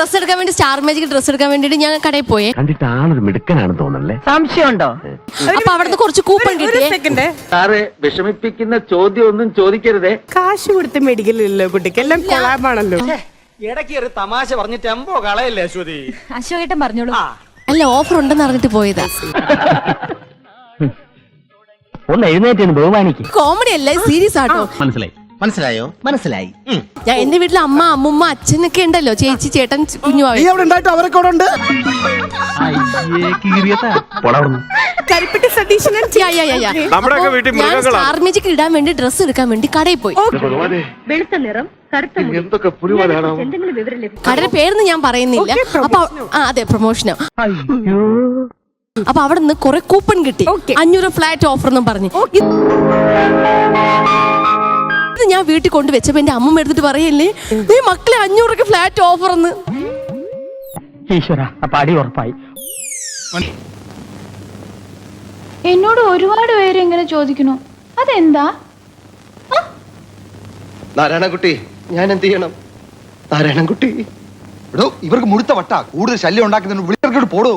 Dress എടുക്കാൻ വേണ്ടി star magic dress എടുക്കാൻ വേണ്ടിട്ട് ഞാൻ കടയിൽ പോയേ. കണ്ടിട്ട് ആളൊരു മിടുക്കനാണ് തോന്നല്ലേ സംശയമുണ്ടോ? അപ്പൊ അവിടുന്ന് കുറച്ച് കൂപ്പൺ ഒരു കിട്ടിയേ. സെക്കൻഡ് സാറ് വിഷമിപ്പിക്കുന്ന ചോദ്യം ഒന്നും ചോദിക്കരുതേ. കാശ് കൊടുത്ത് മെഡിക്കലില്ലല്ലോ കുട്ടിക്ക്. എല്ലാം കൊളാബാണല്ലോ. ഇടയ്ക്ക് ഒരു തമാശ പറഞ്ഞ് ടെമ്പോ കളയല്ലേ അശ്വതി? അശോകേട്ടൻ പറഞ്ഞോളൂ. അല്ല ഓഫർ ഉണ്ടെന്ന് അറിഞ്ഞിട്ട് പോയതാ. ഒന്ന് എഴുന്നേറ്റ് ബഹുമാനിക്ക്. കോമഡി അല്ല സീരിയസ് ആട്ടോ. മനസ്സിലായി. മനസ്സിലായോ? മനസ്സിലായി. ഞാൻ എന്റെ വീട്ടിൽ അമ്മ അമ്മുമ്മ അച്ഛനൊക്കെ ഉണ്ടല്ലോ. ചേച്ചി ചേട്ടൻ കുഞ്ഞു നീ അവിടെ ഉണ്ടായിട്ട് അവരൊക്കെ അവിടെ ഉണ്ട്? കരിപ്പെട്ടി സതീശനൻ നമ്മുടെയൊക്കെ വീട്ടിൽ ഞാൻ സ്റ്റാർ മ്യൂജിക് ഇടാൻ വേണ്ടി ഡ്രസ്സ് എടുക്കാൻ വേണ്ടി കടയിൽ പോയി. വെളുത്ത നിറം കറുത്ത മുടി. എന്തൊക്കെ പുലിവാലാണോ എന്തെങ്കിലും വിവരം ലഭിക്കും കടയുടെ പേരൊന്നും ഞാൻ പറയുന്നില്ല. Okay, അപ്പൊ ആ അതെ പ്രൊമോഷനോ അപ്പൊ അവിടെ നിന്ന് കുറെ കൂപ്പൺ കിട്ടി. അഞ്ഞൂറ് ഫ്ലാറ്റ് ഓഫർ എന്നും പറഞ്ഞു. ഇത് ഞാൻ വീട്ടിൽ കൊണ്ട് വെച്ചപ്പോ എന്റെ അമ്മ എടുത്തിട്ട് പറയല്ലേ? നീ മക്കളെ അഞ്ഞൂറൊക്കെ ഫ്ലാറ്റ് ഓഫർ എന്ന് ഈശ്വര അപ്പൊ അടി ഉറപ്പായി. എന്നോട് ഒരുപാട് പേര് ഇങ്ങനെ ചോദിക്കണു അതെന്താ? നാരായണൻകുട്ടി ഞാൻ എന്ത് ചെയ്യണം? നാരായണൻകുട്ടി ഇവർക്ക് മുഴുത്ത വട്ട. കൂടുതൽ ശല്യം ഉണ്ടാക്കുന്നതിന് വിളിച്ചിട്ട് പോടോ.